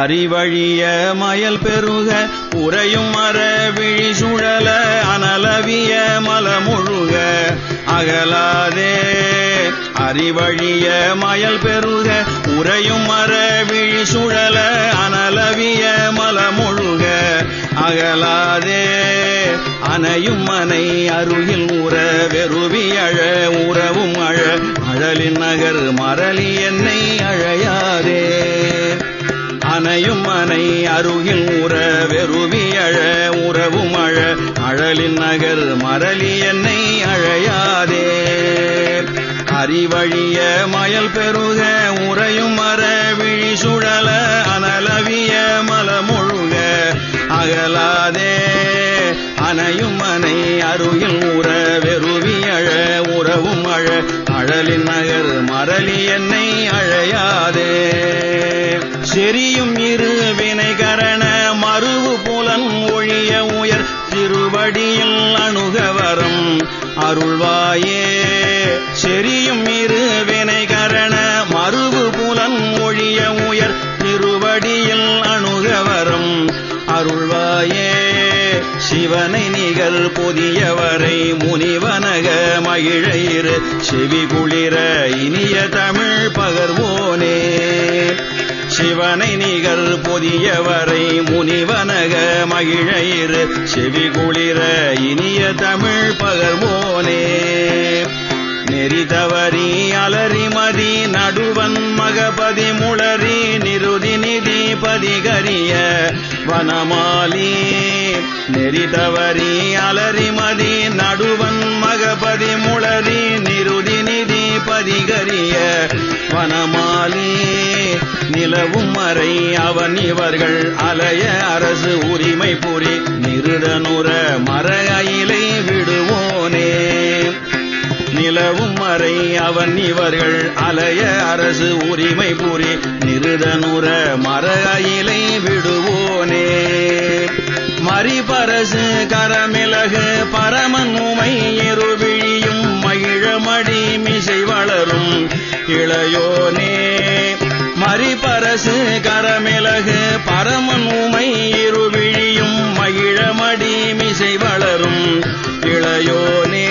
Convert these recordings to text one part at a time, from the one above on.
அறிவழிய மயல் பெருக உறையும் மர விழி சுழல அனலவிய மலமுழுக அகலாதே அறிவழிய மயல் பெருக உறையும் மர விழி சுழல அனலவிய மலமுழுக அகலாதே அணையும் மனை அருகில் உற வெறுவி அழ உறவும் அழ. அழலின் நகர் மரளி என்னை அழையாதே. அணையும் மனை அருகில் உற வெறுவி அழ உறவும் அழ அழலின் நகர் மரளி என்னை அழையாதே. அறிவழிய மயல் பெருக உறையும் மர விழி சுழல அனலவிய மலமொழுக அகலாதே. அணையும் மனை அருகில் உற வெறுவி அழ உறவும் அழ அழலின் திருவடியில் அணுகவரம் அருள்வாயே செரியும் இரு வினைகரண மறுவு புலன் ஒழிய உயர் திருவடியில் அணுகவரம் அருள்வாயே சிவனை நிகழ் புதியவரை முனிவனக மகிழையிரு செவி குளிர இனிய தமிழ் பகர்வோ சிவனை நிகழ் புதியவரை முனிவனக மகிழையிரு. செவி குளிர இனிய தமிழ் பகர்வோனே நெறி தவறி அலறி மதி நடுவன் மகபதி முளறி நிருதி நிதி பதிகரிய வனமாலி. நெறி தவறி அலறி மதி நடுவன் மகபதி முளறி பதிகரிய வனமாலி நிலவும் மறை அவன் இவர்கள் அலைய அரசு உரிமை புரி நிருடனுற மர அயிலை விடுவோனே. நிலவும் மறை அவன் இவர்கள் அலைய அரசு உரிமை புரி நிருடனுற மர அயிலை விடுவோனே. மறிபரசு கரமிளகு பரமன் உமை எருவிழி மடி மிசை வளரும் இளையோனே. மறிபரசு கரமிளகு பரமன் உமை இருவிழியும் மகிழமடி மிசை வளரும் இளையோனே.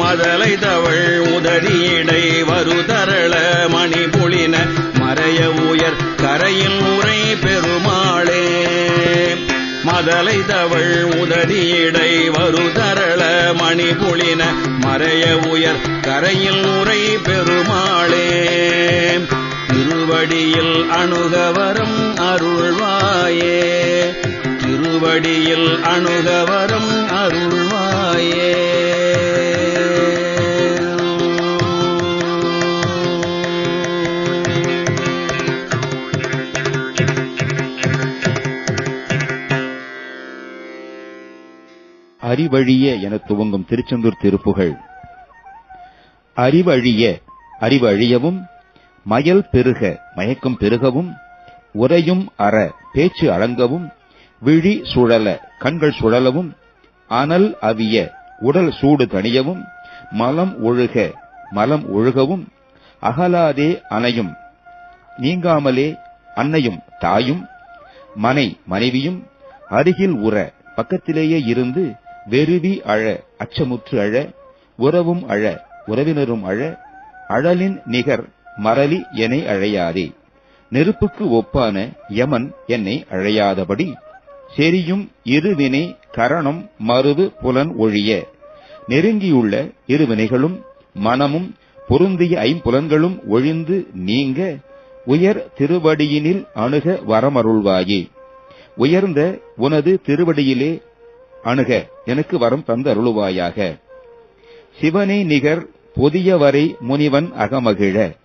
மதலை தவள் உதறியடை வருதரள மணி புளின மறைய உயர் கரையின் மதலை தவள் உதறியடை வருதரள மணிபுளின மறைய உயர் கரையில் உரை பெருமாளே. திருவடியில் அணுகவரம் அருள்வாயே. திருவடியில் அணுகவரம் அருள் அறிவழிய என துவங்கும் திருச்செந்தூர் திருப்புகள். அறிவழிய அறிவு அழியவும் மயல் பெருக மயக்கம் பெருகவும் உரையும் அற பேச்சு அடங்கவும் விழி சுழல கண்கள் சுழலவும் அனல் அவிய உடல் சூடு தணியவும் மலம் ஒழுக மலம் ஒழுகவும் அகலாதே அணையும் நீங்காமலே அன்னையும் தாயும் மனை மனைவியும் அருகில் உற பக்கத்திலேயே இருந்து வெறுவி அழ அச்சமுற்று அழ உறவும் அழ உறவினரும் அழ அழலின் நிகர் மரலி என்னை அழையாதே. நெருப்புக்கு ஒப்பான யமன் என்னை அழையாதபடி செரியும் இருவினை கரணம் மருவு புலன் ஒழிய நெருங்கியுள்ள இருவினைகளும் மனமும் பொருந்திய ஐம்புலன்களும் ஒழிந்து நீங்க உயர் திருவடியினில் அணுக வரமருள்வாயே. உயர்ந்த உனது திருவடியிலே அணுக எனக்கு வரம் தந்த அருளுவாயாக சிவனை நிகர் பொதியவரை முனிவன் அகமகிழ.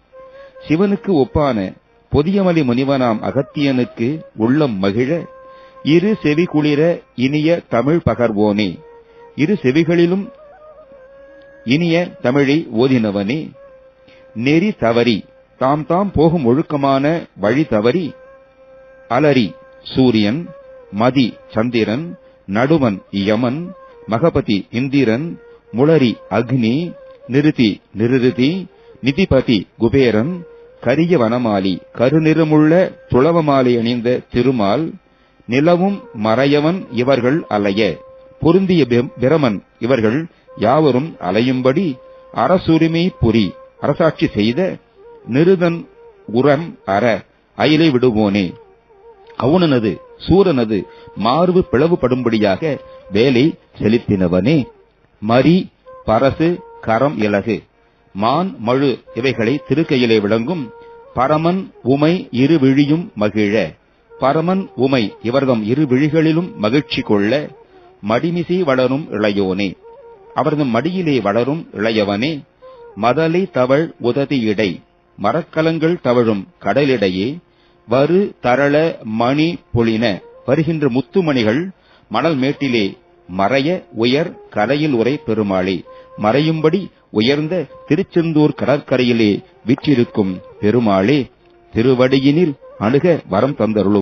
சிவனுக்கு ஒப்பான பொதியமலி முனிவனாம் அகத்தியனுக்கு உள்ளம் மகிழ. இரு செவி குளிர இனிய தமிழ் பகர்வோனே. இரு செவிகளிலும் இனிய தமிழை ஓதினவனே. நெறி தவறி தாம் தாம் போகும் ஒழுக்கமான வழி தவறி. அலரி சூரியன் மதி சந்திரன் நடுவன் யமன் மகபதி இந்திரன் முளரி அக்னி நிருதி நிருதி நிதிபதி குபேரன் கரிய வனமாலி கருநிறமுள்ள துளவமாலை அணிந்த திருமால் நிலவும் மறையவன் இவர்கள் அலைய பொருந்திய பிரமன் இவர்கள் யாவரும் அலையும்படி அரசுரிமை புரி அரசாட்சி செய்த நிருதன் உரம் அற அயிலை விடுவோனே. அவுணனது சூரனது மார்பு பிளவுபடும்படியாக வேலை செலுத்தினவனே. மரி பரசு கரம் இலகு. மான் மழு இவைகளை திருக்கையிலே விளங்கும். பரமன் உமை இரு விழியும் மகிழ. பரமன் உமை இவர்தம் இரு விழிகளிலும் மகிழ்ச்சி கொள்ள. மடிமிசை வளரும் இளையோனே. அவரது மடியிலே வளரும் இளையவனே. மதலை தவழ் உததி இடை மரக்கலங்கள் தவழும் கடலிடையே. வரு தரள மணி பொழின. வருகின்ற முத்துமணிகள் மணல் மேட்டிலே மறைய உயர் கலையில் உரை பெருமாளே. மறையும்படி உயர்ந்த திருச்செந்தூர் கடற்கரையிலே விற்றிருக்கும் பெருமாளே திருவடியினில் அணுக வரம் தந்தருளும்